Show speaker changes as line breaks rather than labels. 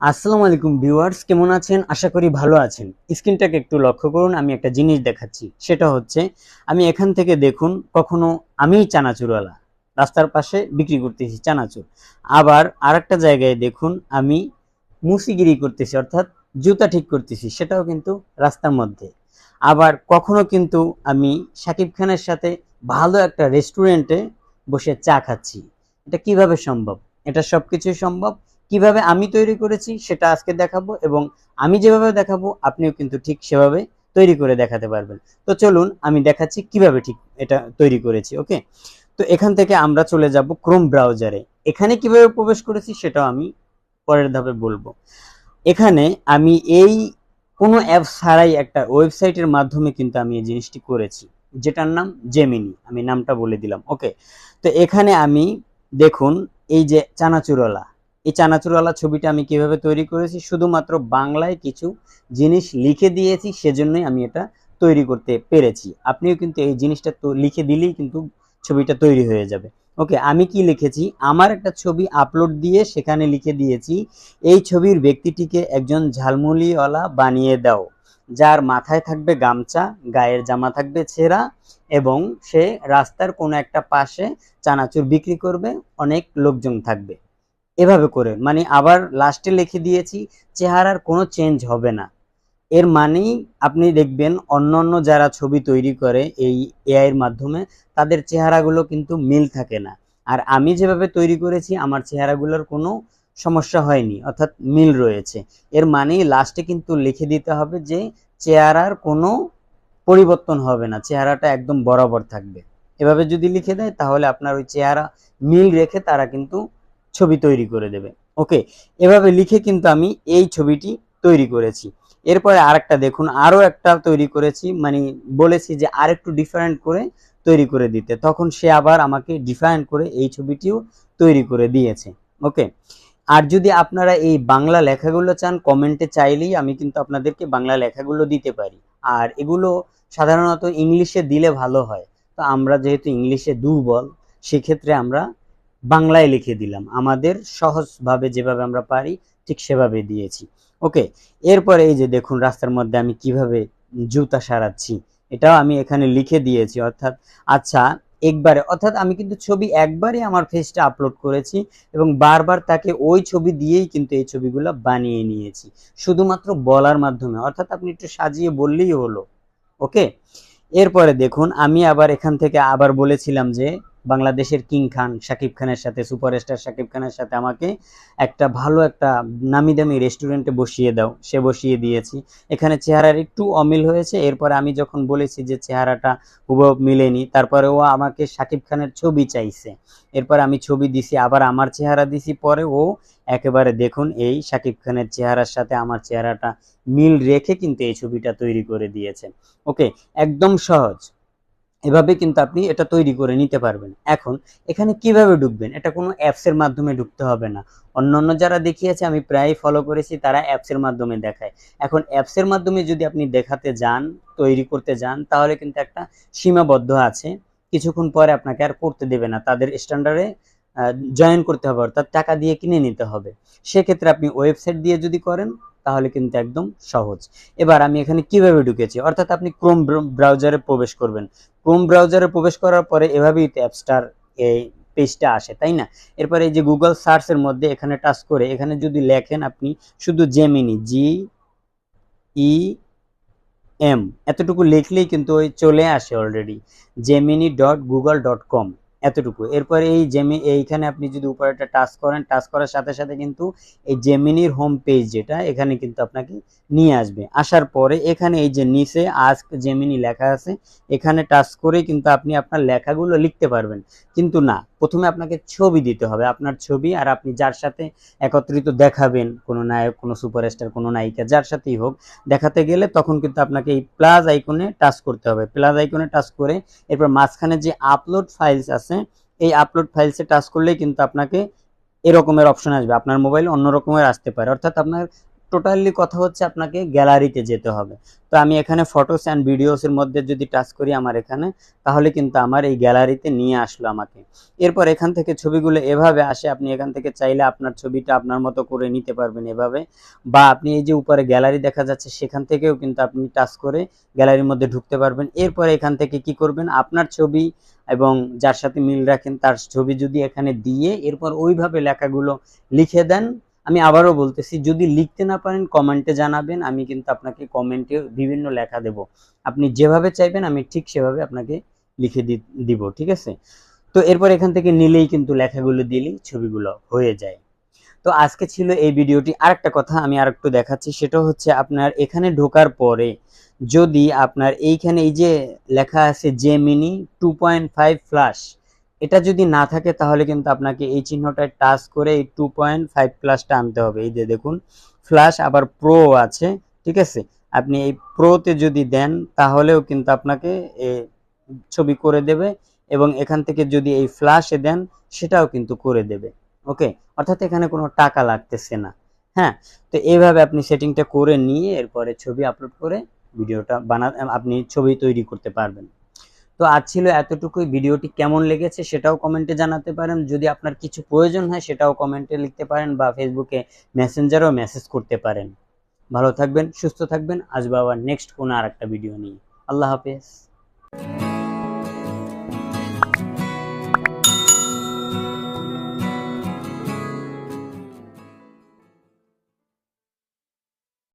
আসসালামু আলাইকুম ভিউয়ার্স, কেমন আছেন? আশা করি ভালো আছেন। স্ক্রিনটাকে একটু লক্ষ্য করুন, আমি একটা জিনিস দেখাচ্ছি। সেটা হচ্ছে, আমি এখান থেকে দেখুন, কখনো আমি চানাচুরওয়ালা। রাস্তার পাশে বিক্রি করতেছি চানাচুর। আবার আরেকটা জায়গায় দেখুন, আমি মুসিগিরি করতেছি, অর্থাৎ জুতা ঠিক করতেছি, সেটাও কিন্তু রাস্তার মধ্যে। আবার কখনো কিন্তু আমি সাকিব খানের সাথে ভালো একটা রেস্টুরেন্টে বসে চা খাচ্ছি। এটা কীভাবে সম্ভব? এটা সবকিছুই সম্ভব? কীভাবে আমি তৈরি করেছি সেটা আজকে দেখাবো এবং আমি যেভাবে দেখাবো, আপনিও কিন্তু ঠিক সেভাবে তৈরি করে দেখাতে পারবেন। তো চলুন আমি দেখাচ্ছি কীভাবে ঠিক এটা তৈরি করেছি, ওকে? তো এখান থেকে আমরা চলে যাব ক্রোম ব্রাউজারে এখানে কীভাবে প্রবেশ করেছি সেটাও আমি পরের ধাপে বলব। এখানে আমি এই কোনো অ্যাপ ছাড়াই একটা ওয়েবসাইটের মাধ্যমে কিন্তু আমি এই জিনিসটি করেছি, যেটার নাম জেমিনি আমি নামটা বলে দিলাম, ওকে? তো এখানে আমি দেখুন, এই যে চানাচুরওয়ালা এই চানাচুরওয়ালা ছবিটা আমি কীভাবে তৈরি করেছি? শুধুমাত্র বাংলায় কিছু জিনিস লিখে দিয়েছি, সেজন্যই আমি এটা তৈরি করতে পেরেছি। আপনিও কিন্তু এই জিনিসটা তো লিখে দিলেই কিন্তু ছবিটা তৈরি হয়ে যাবে। ওকে, আমি কি লিখেছি? আমার একটা ছবি আপলোড দিয়ে সেখানে লিখে দিয়েছি, এই ছবির ব্যক্তিটিকে একজন ঝালমুলিওয়ালা বানিয়ে দাও, যার মাথায় থাকবে গামছা, গায়ের জামা থাকবে ছেঁড়া, এবং সে রাস্তার কোনো একটা পাশে চানাচুর বিক্রি করবে, অনেক লোকজন থাকবে। এভাবে করে। মানে আবার লাস্টে লিখে দিয়েছি, চেহারার কোনো চেঞ্জ হবে না। এর মানেই আপনি দেখবেন অন্য অন্য যারা ছবি তৈরি করে এই এআইয়ের মাধ্যমে, তাদের চেহারাগুলো কিন্তু মিল থাকে না। আর আমি যেভাবে তৈরি করেছি, আমার চেহারাগুলোর কোনো সমস্যা হয়নি, অর্থাৎ মিল রয়েছে। এর মানেই লাস্টে কিন্তু লিখে দিতে হবে যে, চেহারার কোনো পরিবর্তন হবে না, চেহারাটা একদম বরাবর থাকবে। এভাবে যদি লিখে দেয়, তাহলে আপনার ওই চেহারা মিল রেখে তারা কিন্তু ছবি তৈরি করে দেবে। ওকে এভাবে লিখে কিন্তু আমি এই ছবিটি তৈরি করেছি। এরপরে আরেকটা দেখুন, আরও একটা তৈরি করেছি মানে বলেছি যে আরেকটু ডিফারেন্ট করে তৈরি করে দিতে। তখন সে আবার আমাকে ডিফারেন্ট করে এই ছবিটিও তৈরি করে দিয়েছে। ওকে আর যদি আপনারা এই বাংলা লেখাগুলো চান কমেন্টে চাইলেই আমি কিন্তু আপনাদেরকে বাংলা লেখাগুলো দিতে পারি। আর এগুলো সাধারণত ইংলিশে দিলে ভালো হয়। তো আমরা যেহেতু ইংলিশে দুর্বল সেক্ষেত্রে আমরা বাংলায় লিখে দিলাম। আমাদের সহজভাবে যেভাবে আমরা পারি, ঠিক সেভাবে দিয়েছি। ওকে, এরপরে এই যে দেখুন, রাস্তার মধ্যে আমি কীভাবে জুতা সারাচ্ছি, এটাও আমি এখানে লিখে দিয়েছি। অর্থাৎ আচ্ছা একবারে, অর্থাৎ আমি কিন্তু ছবি একবারে আমার ফেসটা আপলোড করেছি এবং বারবার তাকে ওই ছবি দিয়েই কিন্তু এই ছবিগুলো বানিয়ে নিয়েছি। শুধুমাত্র বলার মাধ্যমে, অর্থাৎ আপনি একটু সাজিয়ে বললেই হলো। ওকে, এরপরে দেখুন, আমি আবার এখান থেকে আবার বলেছিলাম যে বাংলাদেশের কিং খান শাকিব খানের সাথে, সুপারস্টার শাকিব খানের সাথে আমাকে একটা ভালো একটা নামি দামি রেস্টুরেন্টে বসিয়ে দাও, সে বসিয়ে দিয়েছি। এখানে চেহারার একটু অমিল হয়েছে, এরপরে আমি যখন বলেছি যে চেহারাটা হুবহু মিলেনি, তারপরে ও আমাকে শাকিব খানের ছবি চাইছে। এরপর আমি ছবি দিছি, আবার আমার চেহারা দিছি, পরে ও একেবারে দেখুন এই শাকিব খানের চেহারার সাথে আমার চেহারাটা মিল রেখে কিন্তু এই ছবিটা তৈরি করে দিয়েছে। ওকে, একদম সহজ। এভাবে কিন্তু আপনি এটা তৈরি করে নিতে পারবেন। এখন, এখানে কীভাবে ঢুকবেন? এটা কোনো অ্যাপসের মাধ্যমে ঢুকতে হবে না। অন্যান্য যারা দেখিয়েছে, আমি প্রায় ফলো করেছি, তারা অ্যাপসের মাধ্যমে দেখায়। এখন অ্যাপসের মাধ্যমে যদি আপনি দেখাতে যান, তৈরি করতে যান, তাহলে কিন্তু একটা সীমাবদ্ধ আছে। কিছুক্ষণ পরে আপনাকে আর করতে দেবে না। তাদের স্ট্যান্ডার্ডে জয়েন করতে হবে, অর্থাৎ টাকা দিয়ে কিনে নিতে হবে। সেক্ষেত্রে আপনি ওয়েবসাইট দিয়ে যদি করেন তাহলে কিন্তু একদম সহজ। এবার আমি এখানে কীভাবে ঢুকেছি? অর্থাৎ আপনি ক্রোম ব্রাউজারে প্রবেশ করবেন। ক্রোম ব্রাউজারে প্রবেশ করার পরে এভাবেই অ্যাপস্টার এই পেজটা আসে, তাই না? এরপরে এই যে গুগল সার্চের মধ্যে এখানে টাচ করে এখানে যদি লেখেন আপনি শুধু জেমিনি জি ই এম এতটুকু লিখলেই কিন্তু ওই চলে আসে already Gemini dot Google dot com এতটুকু। এরপর এই জেমি এইখানে আপনি যদি উপরে একটা টাচ করেন টাচ করার সাথে সাথে কিন্তু এই জেমিনির হোম পেজ যেটা, এখানে কিন্তু আপনাকে নিয়ে আসবে। আসার পরে এখানে এই যে নিচে আস্ক জেমিনি লেখা আছে, এখানে টাচ করে কিন্তু আপনি আপনার লেখাগুলো লিখতে পারবেন। কিন্তু না প্রথমে আপনাকে ছবি দিতে হবে আপনার ছবি আর আপনি যার সাথে একত্রিত দেখাবেন, কোনো নায়ক, কোনো সুপারস্টার, কোনো নায়িকা, যার সাথেই হোক, দেখাতে গেলে তখন কিন্তু আপনাকে এই প্লাস আইকনে টাচ করতে হবে। প্লাস আইকনে টাচ করে এরপর মাঝখানে যে আপলোড ফাইলস আছে, এই আপলোড ফাইলসে টাচ করলেই কিন্তু আপনাকে এরকমের অপশন আসবে। আপনার মোবাইল অন্য রকমের আসতে পারে। অর্থাৎ আপনার টোটালি কথা হচ্ছে আপনাকে গ্যালারিতে যেতে হবে। তো আমি এখানে ফটোস অ্যান্ড ভিডিওসের মধ্যে যদি টাচ করি আমার এখানে, তাহলে কিন্তু আমার এই গ্যালারিতে নিয়ে আসলো আমাকে। এরপর এখান থেকে ছবিগুলো এভাবে আসে, আপনি এখান থেকে চাইলে আপনার ছবিটা আপনার মতো করে নিতে পারবেন এভাবে। বা আপনি এই যে উপরে গ্যালারি দেখা যাচ্ছে, সেখান থেকেও কিন্তু আপনি টাচ করে গ্যালারির মধ্যে ঢুকতে পারবেন। এরপর এখান থেকে কি করবেন? আপনার ছবি এবং যার সাথে মিল রাখেন, তার ছবি যদি এখানে দিয়ে এরপর ওইভাবে লেখাগুলো লিখে দেন আমি আবারও বলতেছি, যদি লিখতে না পারেন, কমেন্টে জানাবেন, আমি কিন্তু আপনাকে কমেন্টে বিভিন্ন লেখা দেব। আপনি যেভাবে চাইবেন, আমি ঠিক সেভাবে আপনাকে লিখে দিব, ঠিক আছে? তো এরপর এখান থেকে নিলেই কিন্তু লেখাগুলো দিলেই ছবিগুলো হয়ে যায়। তো আজকে ছিল এই ভিডিওটি। আরেকটা কথা আমি আরেকটু দেখাচ্ছি, সেটা হচ্ছে আপনার এখানে ঢোকার পরে যদি আপনার এইখানে এই যে লেখা আছে Gemini two point five flash এটা যদি না থাকে, তাহলে কিন্তু আপনাকে এই চিহ্নটায় টাচ করে এই টু পয়েন্ট ফাইভ প্লাসটা আনতে হবে। এই যে দেখুন ফ্ল্যাশ আবার প্রো আছে, ঠিক আছে? আপনি এই প্রোতে যদি দেন, তাহলেও কিন্তু আপনাকে ছবি করে দেবে এবং এখান থেকে যদি এই ফ্ল্যাশে দেন, সেটাও কিন্তু করে দেবে। ওকে অর্থাৎ এখানে কোনো টাকা লাগতেছে না। হ্যাঁ? তো এইভাবে আপনি সেটিংটা করে নিয়ে এরপরে ছবি আপলোড করে ভিডিওটা বানা, আপনি ছবি তৈরি করতে পারবেন। তো আজ ছিল এতটুকুই। ভিডিওটি কেমন লেগেছে সেটাও কমেন্টে জানাতে পারেন। যদি আপনার কিছু প্রয়োজন হয় সেটাও কমেন্টে লিখতে পারেন বা ফেসবুকে মেসেঞ্জারেও মেসেজ করতে পারেন। ভালো থাকবেন, সুস্থ থাকবেন। আসব আবার নেক্সট কোনো আর একটা ভিডিও নিয়ে। আল্লাহ হাফেজ।